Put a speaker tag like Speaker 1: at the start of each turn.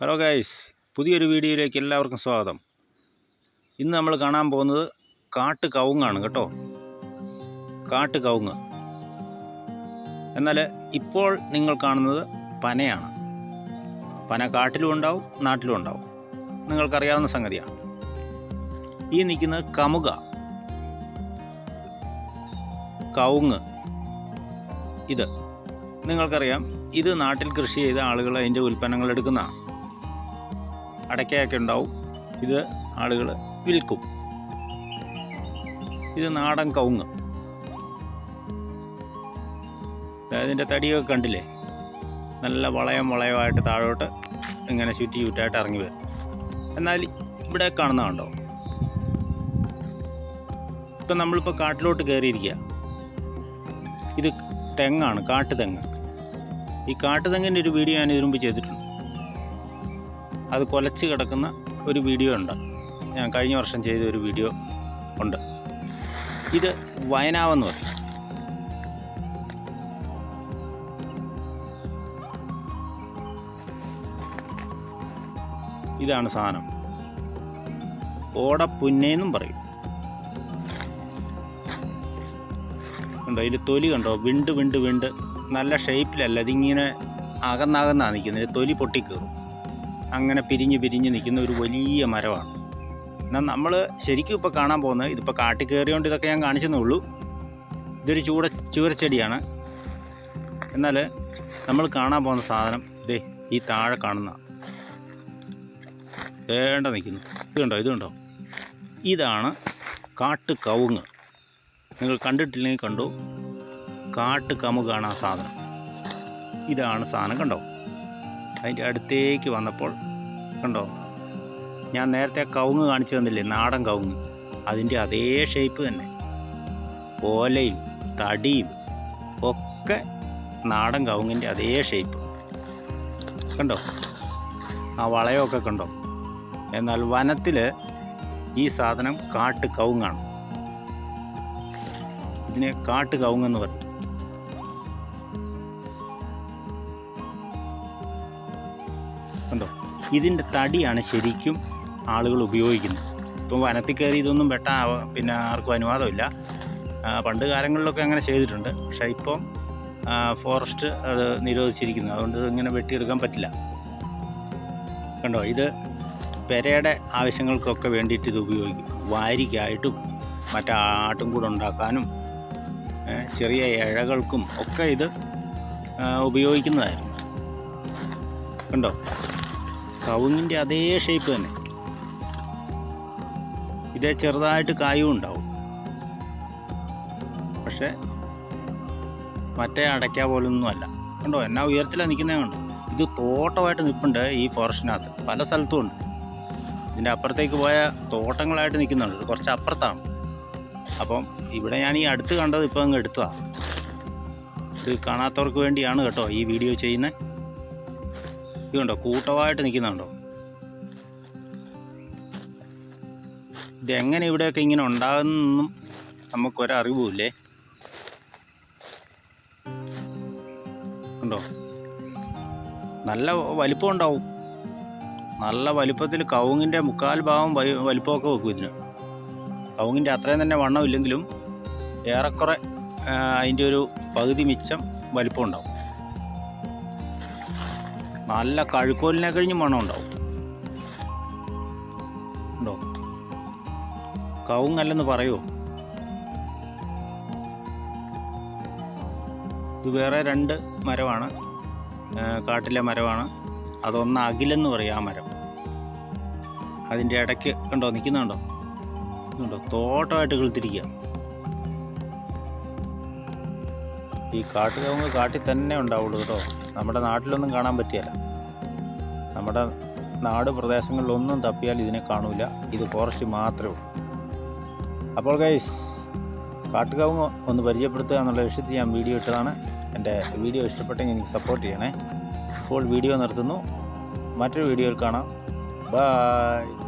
Speaker 1: hello guys പുതിയൊരു വീഡിയോയിലേക്ക് എല്ലാവർക്കും സ്വാഗതം ഇന്ന് നമ്മൾ കാണാൻ പോകുന്നത് കാട്ട് കവുങ്ങാണ് കേട്ടോ കാട്ട് കവുങ്ങ് എന്നാൽ ഇപ്പോൾ നിങ്ങൾ കാണുന്നത് പനയാണ് പന കാട്ടിലും ഉണ്ടാവും നാട്ടിലും ഉണ്ടാവും നിങ്ങൾക്കറിയാവുന്ന സംഗതിയാണ് ഈ നിൽക്കുന്നത് കമുക കവുങ്ങ് ഇത് നിങ്ങൾക്കറിയാം ഇത് നാട്ടിൽ കൃഷി ചെയ്ത ആളുകൾ അതിൻ്റെ ഉൽപ്പന്നങ്ങൾ എടുക്കുന്നതാണ് അടയ്ക്കയൊക്കെ ഉണ്ടാവും ഇത് ആളുകൾ വിൽക്കും ഇത് നാടൻ കവുങ്ങ് അതിൻ്റെ തടിയൊക്കെ കണ്ടില്ലേ നല്ല വളയം വളയമായിട്ട് താഴോട്ട് ഇങ്ങനെ ചുറ്റി ചുറ്റായിട്ട് ഇറങ്ങി വരും എന്നാൽ ഇവിടെ കാണുന്നതുണ്ടോ ഇപ്പം നമ്മളിപ്പോൾ കാട്ടിലോട്ട് കയറിയിരിക്കുക ഇത് തെങ്ങാണ് കാട്ടുതെങ്ങ് ഈ കാട്ടുതെങ്ങിൻ്റെ ഒരു വീഡിയോ ഞാൻ ഇതിനുമ്പ് ചെയ്തിട്ടുണ്ട് അത് കൊലച്ച് കിടക്കുന്ന ഒരു വീഡിയോ ഉണ്ട് ഞാൻ കഴിഞ്ഞ വർഷം ചെയ്ത ഒരു വീഡിയോ ഉണ്ട് ഇത് വയനാവെന്ന് പറയും ഇതാണ് സാധനം ഓടപ്പുന്നേന്നും പറയും കണ്ടോ ഇതിൽ തൊലി കണ്ടോ വിണ്ട് വിണ്ട് വിണ്ട് നല്ല ഷേപ്പിലല്ല ഇതിങ്ങനെ അകന്നകന്നാണ് നിൽക്കുന്നത് തൊലി പൊട്ടിക്കേറും അങ്ങനെ പിരിഞ്ഞ് പിരിഞ്ഞ് നിൽക്കുന്ന ഒരു വലിയ മരമാണ് എന്നാൽ നമ്മൾ ശരിക്കും ഇപ്പോൾ കാണാൻ പോകുന്നത് ഇതിപ്പോൾ കാട്ടിൽ കയറിയോണ്ട് ഇതൊക്കെ ഞാൻ കാണിച്ചെന്നേ ഉള്ളൂ ഇതൊരു ചൂട ചൂരച്ചെടിയാണ് എന്നാൽ നമ്മൾ കാണാൻ പോകുന്ന സാധനം ദേ ഈ താഴെ കാണുന്ന വേണ്ട നിൽക്കുന്നു ഇതുണ്ടോ ഇതുണ്ടോ ഇതാണ് കാട്ട് കവുങ്ങ് നിങ്ങൾ കണ്ടിട്ടില്ലെങ്കിൽ കണ്ടു കാട്ട് കമുകാണ് ആ സാധനം ഇതാണ് സാധനം കണ്ടോ അതിൻ്റെ അടുത്തേക്ക് വന്നപ്പോൾ കണ്ടോ ഞാൻ നേരത്തെ കവുങ്ങ് കാണിച്ചു തന്നില്ലേ നാടൻ കവുങ്ങ് അതിൻ്റെ അതേ ഷേപ്പ് തന്നെ ഓലയും തടിയും ഒക്കെ നാടൻ കവുങ്ങിൻ്റെ അതേ ഷേപ്പ് കണ്ടോ ആ വളയമൊക്കെ കണ്ടോ എന്നാൽ വനത്തിൽ ഈ സാധനം കാട്ട് കവുങ്ങാണ് ഇതിനെ കാട്ട് കവുങ്ങെന്ന് പറയും കണ്ടോ ഇതിൻ്റെ തടിയാണ് ശരിക്കും ആളുകൾ ഉപയോഗിക്കുന്നത് ഇപ്പം വനത്തിൽ കയറി ഇതൊന്നും വെട്ടാൻ പിന്നെ ആർക്കും അനുവാദമില്ല പണ്ട് കാലങ്ങളിലൊക്കെ അങ്ങനെ ചെയ്തിട്ടുണ്ട് പക്ഷേ ഇപ്പം ഫോറസ്റ്റ് അത് നിരോധിച്ചിരിക്കുന്നു അതുകൊണ്ട് ഇങ്ങനെ വെട്ടിയെടുക്കാൻ പറ്റില്ല കണ്ടോ ഇത് പെരയുടെ ആവശ്യങ്ങൾക്കൊക്കെ വേണ്ടിയിട്ട് ഇത് ഉപയോഗിക്കും വാരിക്കായിട്ടും ആട്ടും കൂടെ ഉണ്ടാക്കാനും ചെറിയ ഇഴകൾക്കും ഒക്കെ ഇത് ഉപയോഗിക്കുന്നതായിരുന്നു കണ്ടോ കവുങ്ങിൻ്റെ അതേ ഷേപ്പ് തന്നെ ഇതേ ചെറുതായിട്ട് കായും ഉണ്ടാവും പക്ഷേ മറ്റേ അടയ്ക്ക പോലൊന്നും അല്ല കണ്ടോ എന്നാ ഉയരത്തിലാണ് നിൽക്കുന്നേ കണ്ടോ ഇത് തോട്ടമായിട്ട് നിൽപ്പുണ്ട് ഈ ഫോറസ്റ്റിനകത്ത് പല സ്ഥലത്തും ഉണ്ട് ഇതിൻ്റെ അപ്പുറത്തേക്ക് പോയ തോട്ടങ്ങളായിട്ട് നിൽക്കുന്നുണ്ട് കുറച്ച് അപ്പുറത്താണ് അപ്പം ഇവിടെ ഞാൻ ഈ അടുത്ത് കണ്ടത് ഇപ്പം അങ്ങ് എടുത്തതാണ് ഇത് കാണാത്തവർക്ക് വേണ്ടിയാണ് കേട്ടോ ഈ വീഡിയോ ചെയ്യുന്നത് ഇതുണ്ടോ കൂട്ടമായിട്ട് നിൽക്കുന്നുണ്ടോ ഇതെങ്ങനെ ഇവിടെയൊക്കെ ഇങ്ങനെ ഉണ്ടാകുന്നൊന്നും നമുക്കൊരറിവുമില്ലേ ഉണ്ടോ നല്ല വലിപ്പം ഉണ്ടാവും നല്ല വലിപ്പത്തിൽ കവുങ്ങിൻ്റെ മുക്കാൽ ഭാഗം വലിപ്പമൊക്കെ വെക്കും ഇതിന് കവുങ്ങിൻ്റെ അത്രയും തന്നെ വണ്ണം ഇല്ലെങ്കിലും ഏറെക്കുറെ അതിൻ്റെ ഒരു പകുതി മിച്ചം വലിപ്പം ഉണ്ടാവും നല്ല കഴുക്കോലിനെ കഴിഞ്ഞ് മണം ഉണ്ടാവും ഉണ്ടോ കവുങ്ങല്ലെന്ന് പറയുമോ ഇത് വേറെ രണ്ട് മരമാണ് കാട്ടിലെ മരമാണ് അതൊന്ന് അകിലെന്ന് പറയും ആ മരം അതിൻ്റെ ഇടയ്ക്ക് കണ്ടോ നിൽക്കുന്നുണ്ടോ കണ്ടോ തോട്ടമായിട്ട് കിളുത്തിരിക്കുക ഈ കാട്ടുകവുങ്ങ് കാട്ടിൽ തന്നെ ഉണ്ടാവുള്ളൂ കേട്ടോ നമ്മുടെ നാട്ടിലൊന്നും കാണാൻ പറ്റിയല്ല നമ്മുടെ നാട് പ്രദേശങ്ങളിലൊന്നും തപ്പിയാൽ ഇതിനെ കാണില്ല ഇത് ഫോറസ്റ്റ് മാത്രമേ ഉള്ളൂ അപ്പോൾ ഗൈസ് കാട്ടുകാവും ഒന്ന് പരിചയപ്പെടുത്തുക എന്നുള്ള ലക്ഷ്യത്തിൽ ഞാൻ വീഡിയോ ഇട്ടതാണ് എൻ്റെ വീഡിയോ ഇഷ്ടപ്പെട്ടെങ്കിൽ എനിക്ക് സപ്പോർട്ട് ചെയ്യണേ ഇപ്പോൾ വീഡിയോ നിർത്തുന്നു മറ്റൊരു വീഡിയോയിൽ കാണാം ബൈ